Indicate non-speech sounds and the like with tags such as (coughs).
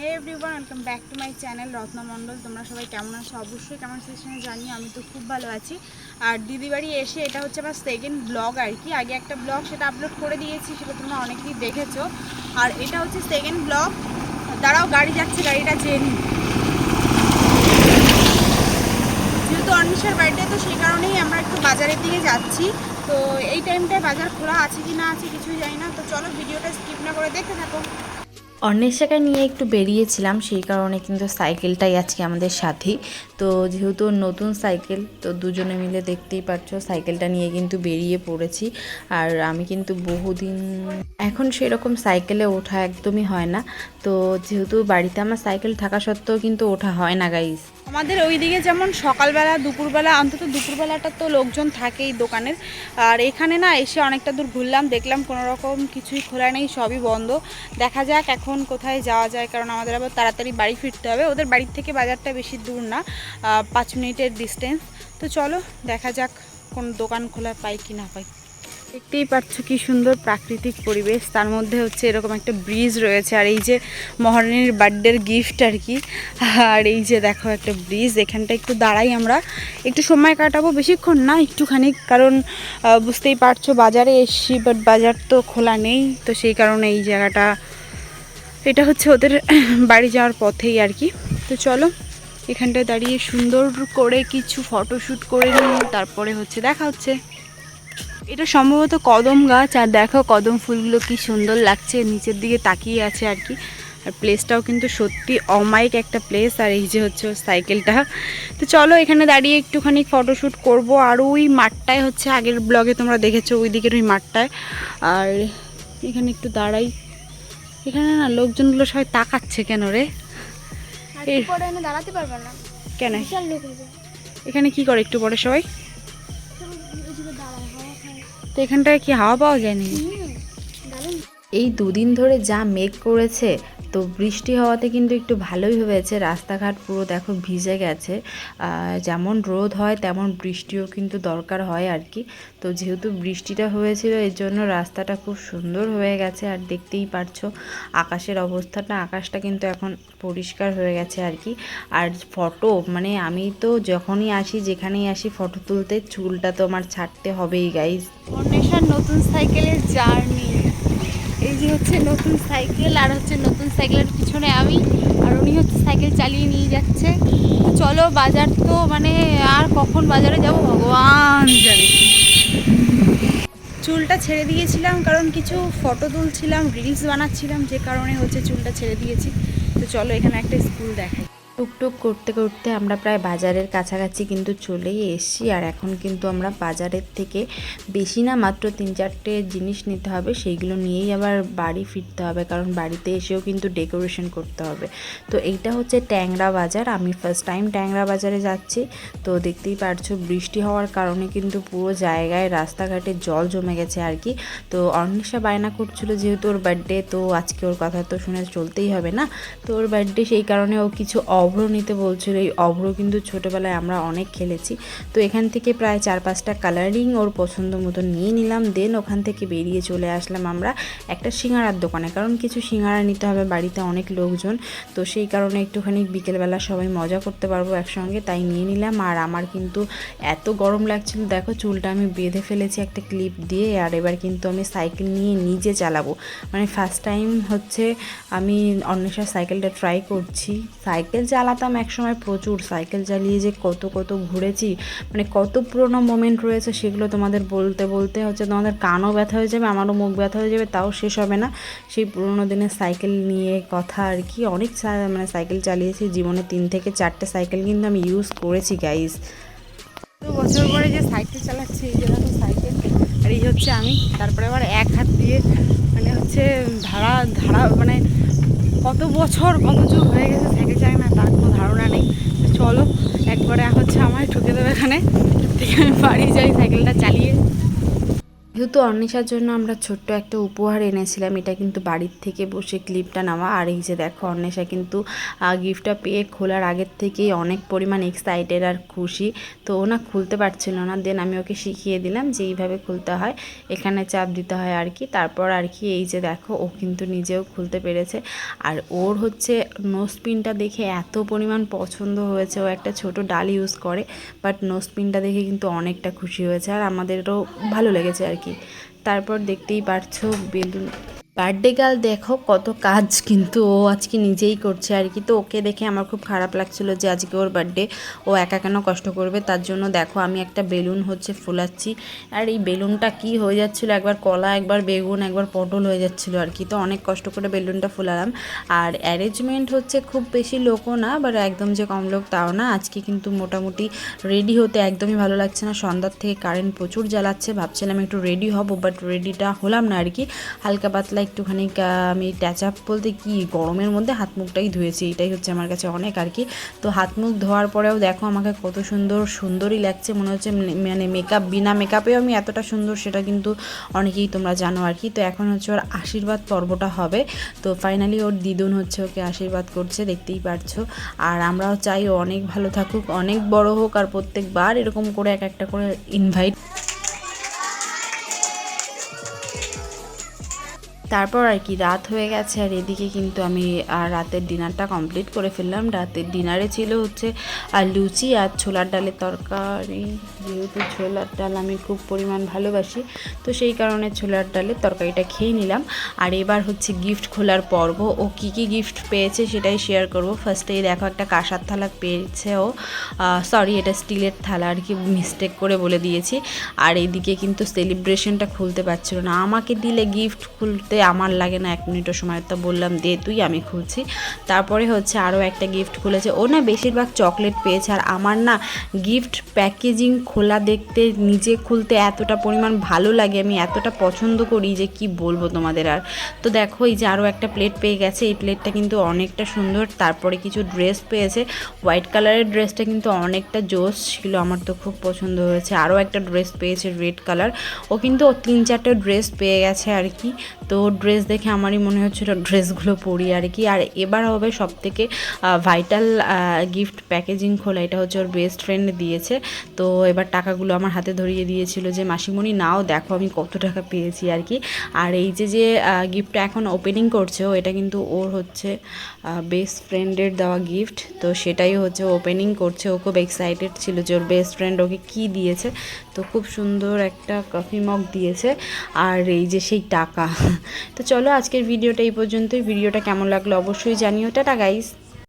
Hey everyone welcome back to my channel Ratna Mondal তোমরা সবাই কেমন আছো? অবশ্যই কেমন সেকশনে জানি আমি তো খুব ভালো আছি। আর দিদি বাড়ি এসে এটা হচ্ছে আমার সেকেন্ড ব্লগ আর কি। আগে একটা ব্লগ সেটা আপলোড করে দিয়েছি, সেটা তোমরা অনেকেই দেখেছ। আর এটা হচ্ছে সেকেন্ড ব্লগ দাঁড়াও, গাড়ি যাচ্ছে, গাড়িটা চেয়ে নিই। যেহেতু অনিশার বাড়িতে তো সেই কারণেই আমরা একটু বাজারের দিকে যাচ্ছি। তো এই টাইমটায় বাজার খোলা আছে কি না আছে কিছুই জানি না। তো চলো ভিডিওটা স্কিপ না করে দেখতে থাকো। অন্বেষাকে নিয়ে একটু বেরিয়েছিলাম, সেই কারণে কিন্তু সাইকেলটাই আজকে আমাদের সাথেই তো যেহেতু নতুন সাইকেল, তো দুজনে মিলে দেখতেই পাচ্ছ সাইকেলটা নিয়ে কিন্তু বেরিয়ে পড়েছি। আর আমি কিন্তু বহুদিন, এখন সেরকম সাইকেলে ওঠা একদমই হয় না। তো যেহেতু বাড়িতে আমার সাইকেল থাকা সত্ত্বেও কিন্তু ওঠা হয় না গাইজ আমাদের ওইদিকে যেমন সকালবেলা, দুপুরবেলা, অন্তত দুপুরবেলাটা তো লোকজন থাকেই দোকানের। আর এখানে না এসে অনেকটা দূর ঘুরলাম, দেখলাম কোনো রকম কিছুই খোলা নেই, সবই বন্ধ। দেখা যাক এখন কোথায় যাওয়া যায়, কারণ আমাদের আবার তাড়াতাড়ি বাড়ি ফিরতে হবে। ওদের বাড়ির থেকে বাজারটা বেশি দূর না পাঁচ মিনিটের ডিস্টেন্স তো চলো, দেখা যাক কোন দোকান খোলা পাই কি না পাই। দেখতেই পাচ্ছ কি সুন্দর প্রাকৃতিক পরিবেশ। তার মধ্যে হচ্ছে এরকম একটা ব্রিজ রয়েছে, আর এই যে মহারানীর বার্থডের গিফট আর কি। আর এই যে দেখো একটা ব্রিজ, এখানটা একটু দাঁড়াই আমরা। একটু সময় কাটাবো বেশিক্ষণ না, একটুখানি, কারণ বুঝতেই পারছ বাজারে এসছি বাট বাজার তো খোলা নেই, তো সেই কারণে এই জায়গাটা, এটা হচ্ছে ওদের (coughs) বাড়ি যাওয়ার পথেই আর কি। তো চলো, এখানটায় দাঁড়িয়ে সুন্দর করে কিছু ফটোশ্যুট করে নিই, তারপরে হচ্ছে দেখা হচ্ছে। এটা সম্ভবত কদম গাছ আর দেখো কদম ফুলগুলো কি সুন্দর লাগছে। নিচের দিকে তাকিয়ে আছে আর কি। আর প্লেসটাও কিন্তু সত্যি অমায়িক একটা প্লেস আর এই যে হচ্ছে সাইকেলটা তো চলো এখানে দাঁড়িয়ে একটুখানি ফটোশ্যুট করব। আর ওই মাঠটায় হচ্ছে আগের ব্লগে তোমরা দেখেছ ওই দিকের ওই মাঠটায়। আর এখানে একটু দাঁড়াই। এখানে না লোকজনগুলো সবাই তাকাচ্ছে কেন রে? দাঁড়াতে পারবে না। কেন? এখানে কি করে একটু পরে সবাই? তো এখানটায় কি হাওয়া পাওয়া যায়নি? এই দুদিন ধরে যা মেঘ করেছে তো বৃষ্টি হওয়াতে কিন্তু একটু ভালোই হয়েছে। রাস্তাঘাট পুরো দেখো ভিজে গেছে। যেমন রোদ হয়, তেমন বৃষ্টিও কিন্তু দরকার হয় আর কি তো যেহেতু বৃষ্টিটা হয়েছিল, এর জন্য রাস্তাটা খুব সুন্দর হয়ে গেছে। আর দেখতেই পারছ, আকাশের অবস্থাটা, আকাশটা কিন্তু এখন পরিষ্কার হয়ে গেছে আর কি আর ফটো মানে আমি তো যখনই আসি, যেখানেই আসি ফটো তুলতে, চুলটা তো আমার ছাড়তে হবেই গাইজ অন্বেষার নতুন সাইকেলের জার্নি হচ্ছে নতুন সাইকেল আর হচ্ছে নতুন সাইকেলের পিছনে আমি আর উনি হচ্ছে সাইকেল চালিয়ে নিয়ে যাচ্ছে। চলো বাজার তো মানে আর কখন বাজারে যাব? ভগবান জানে। চুলটা ছেড়ে দিয়েছিলাম কারণ কিছু ফটো তুলছিলাম রিলস বানাচ্ছিলাম, যে কারণে হচ্ছে চুলটা ছেড়ে দিয়েছি। তো চলো এখানে একটা স্কুল দেখাই। টুকটুক করতে করতে আমরা প্রায় বাজারের কাছাকাছি কিন্তু চলেই এসেছি। আর এখন কিন্তু আমরা বাজারের থেকে বেশি না, মাত্র তিন চারটে জিনিস নিতে হবে। সেইগুলো নিয়েই আবার বাড়ি ফিরতে হবে, কারণ বাড়িতে এসেও কিন্তু ডেকোরেশন করতে হবে। তো এইটা হচ্ছে ট্যাংরা বাজার। আমি ফার্স্ট টাইম ট্যাংরা বাজারে যাচ্ছি। তো দেখতেই পারছ, বৃষ্টি হওয়ার কারণে কিন্তু পুরো জায়গায় রাস্তাঘাটে জল জমে গেছে আর কি। তো অর্নিশা বায়না করছিল যেহেতু ওর বার্থডে তো আজকে ওর কথা তো শুনে চলতেই হবে না। তো ওর বার্থডে সেই কারণে ও কিছু অভ্র নিতে বলছিল, এই অভ্র কিন্তু ছোটোবেলায় আমরা অনেক খেলেছি। তো এখান থেকে প্রায় চার পাঁচটা কালারিং ওর পছন্দ মতো নিয়ে নিলাম দেন ওখান থেকে বেরিয়ে চলে আসলাম আমরা একটা সিঙ্গারার দোকানে। কারণ কিছু সিঙ্গারা নিতে হবে বাড়িতে অনেক লোকজন, তো সেই কারণে একটুখানি বিকেলবেলা সবাই মজা করতে পারব একসঙ্গে, তাই নিয়ে নিলাম। আর আমার কিন্তু এত গরম লাগছিল, দেখো চুলটা আমি বেঁধে ফেলেছি একটা ক্লিপ দিয়ে, আর এবার কিন্তু আমি সাইকেল নিয়ে নিজে চালাবো। মানে ফার্স্ট টাইম হচ্ছে আমি অন্বেষার সাইকেলটা ট্রাই করছি। সাইকেল চালাতাম একসময় প্রচুর, সাইকেল চালিয়ে যে কত কত ঘুরেছি মানে কত পুরোনো মোমেন্ট রয়েছে সেগুলো তোমাদের বলতে বলতে হচ্ছে তোমাদের কানও ব্যথা হয়ে যাবে, আমারও মুখ ব্যথা হয়ে যাবে, তাও শেষ হবে না। সেই পুরোনো দিনের সাইকেল নিয়ে কথা আর কি, অনেক মানে সাইকেল চালিয়েছি, জীবনে তিন থেকে চারটে সাইকেল কিন্তু আমি ইউজ করেছি গাইজ বছর পরে যে সাইকেল চালাচ্ছি, এই সাইকেল, আর এই হচ্ছে আমি, তারপরে আবার এক হাত দিয়ে মানে হচ্ছে ধারা ধারা মানে কত বছর কত যুগ হয়ে গেছে, থেকে যায় না, তার কোনো ধারণা নেই। চলো, একবারে হচ্ছে আমায় ঠুকে দেবে এখানে থেকে আমি বাড়ি যাই, সাইকেলটা চালিয়ে। যেহেতু অর্নিশার জন্য আমরা ছোট্ট একটা উপহার এনেছিলাম, এটা কিন্তু বাড়ির থেকে বসে ক্লিপটা নেওয়া। আর এই যে দেখো, অর্নিশা কিন্তু গিফটটা পেয়ে খোলার আগের থেকেই অনেক পরিমাণ এক্সাইটেড আর খুশি। তো ও না খুলতে পারছিল না। দেন আমি ওকে শিখিয়ে দিলাম যে এইভাবে খুলতে হয়। এখানে চাপ দিতে হয় আর কি। তারপর আর কি এই যে দেখো, ও কিন্তু নিজেও খুলতে পেরেছে। আর ওর হচ্ছে নোসপিনটা দেখে এত পরিমাণ পছন্দ হয়েছে। ও একটা ছোট ডাল ইউজ করে বাট নোসপিনটা দেখে কিন্তু অনেকটা খুশি হয়েছে। আর আমাদেরও ভালো লেগেছে আর কি। তারপর দেখতেই পারছ বেলুন বার্থডে গার্ল দেখো কত কাজ কিন্তু ও আজকে নিজেই করছে আর কি। তো ওকে দেখে আমার খুব খারাপ লাগছিল যে আজকে ওর বার্থডে ও একা কেন কষ্ট করবে? তার জন্য দেখো আমি একটা বেলুন হচ্ছে ফুলাচ্ছি। আর এই বেলুনটা কি হয়ে যাচ্ছিল? একবার কলা, একবার বেগুন, একবার পটল হয়ে যাচ্ছিল আর কি। তো অনেক কষ্ট করে বেলুনটা ফুলালাম। আর অ্যারেঞ্জমেন্ট হচ্ছে খুব বেশি লোকও না বাট একদম যে কম লোক তাও না। আজকে কিন্তু মোটামুটি রেডি হতে একদমই ভালো লাগছে না। সন্ধ্যার থেকে কারেন্ট প্রচুর জ্বালাচ্ছে। ভাবছিলাম একটু রেডি হব বাট রেডিটা হলাম না আর কি। হালকা পাতলা একটুখানি আমি ট্যাচ আপ বলতে কি, গরমের মধ্যে হাত মুখটাই ধুয়েছি, এটাই হচ্ছে আমার কাছে অনেক আর কি। তো হাত মুখ ধোয়ার পরেও দেখো আমাকে কত সুন্দর, সুন্দরই লাগছে, মনে হচ্ছে মানে- মানে মেকআপ বিনা মেকআপেও আমি এতটা সুন্দর, সেটা কিন্তু অনেকেই তোমরা জানো আর কি। তো এখন হচ্ছে ওর আশীর্বাদ পর্বটা হবে। তো ফাইনালি ওর দিদুন হচ্ছে ওকে আশীর্বাদ করছে, দেখতেই পারছ। আর আমরাও চাই ও অনেক ভালো থাকুক, অনেক বড় হোক, আর প্রত্যেকবার এরকম করে এক একটা করে ইনভাইট তারপর আর কি, রাত হয়ে গেছে আর এদিকে কিন্তু আমি রাতের ডিনারটা কমপ্লিট করে ফেললাম। রাতের ডিনারে ছিল হচ্ছে আর লুচি আর ছোলার ডালের তরকারি। যেহেতু ছোলার ডাল আমি খুব পরিমাণ ভালোবাসি, তো সেই কারণে ছোলার ডালের তরকারিটা খেয়ে নিলাম। আর এবার হচ্ছে গিফট খোলার পর্ব, ও কী কী গিফট পেয়েছে সেটাই শেয়ার করব। ফার্স্টেই দেখো একটা কাঁসার থালা পেয়েছে ও। সরি এটা স্টিলের থালা আর কি মিস্টেক করে বলে দিয়েছি। আর এইদিকে কিন্তু সেলিব্রেশনটা খুলতে পারছিল না। আমাকে দিলে গিফট খুলতে আমার লাগে না, এক মিনিটও সময় তো বললাম দে, তুই, আমি খুলছি। তারপরে হচ্ছে আরও একটা গিফট খুলেছে। ও না বেশিরভাগ চকলেট পেয়েছে, আর আমার না গিফট প্যাকেজিং খোলা দেখতে, নিজে খুলতে এতটা পরিমাণ ভালো লাগে, আমি এতটা পছন্দ করি যে কি বলব তোমাদের আর। তো দেখো, এই যে আরও একটা প্লেট পেয়ে গেছে, এই প্লেটটা কিন্তু অনেকটা সুন্দর। তারপরে কিছু ড্রেস পেয়েছে হোয়াইট কালারের ড্রেসটা কিন্তু অনেকটা জোস ছিল, আমার তো খুব পছন্দ হয়েছে। আরও একটা ড্রেস পেয়েছে রেড কালার ও কিন্তু তিন চারটে ড্রেস পেয়ে গেছে আর কি। তো ড্রেস দেখে আমারই মনে হচ্ছিল ড্রেসগুলো পরি আর কি। আর এবার হবে সব থেকে ভাইটাল গিফট প্যাকেজিং খোলা। এটা হচ্ছে ওর বেস্ট ফ্রেন্ড দিয়েছে। তো এবার টাকাগুলো আমার হাতে ধরিয়ে দিয়েছিল যে, মাসিমণি, নাও দেখো আমি কত টাকা পেয়েছি আর কি। আর এই যে যে গিফটটা এখন ওপেনিং করছে ও, এটা কিন্তু ওর হচ্ছে বেস্ট ফ্রেন্ডের দেওয়া গিফট তো সেটাই হচ্ছে ওপেনিং করছে। ও খুব এক্সাইটেড ছিল যে, ওর বেস্ট ফ্রেন্ড ওকে কী দিয়েছে। তো খুব সুন্দর একটা কফি মগ দিয়েছে। আর এই যে, সেই টাকা তো চলো আজকের ভিডিওটা এই পর্যন্তই। ভিডিওটা কেমন লাগল অবশ্যই জানিও। Tata guys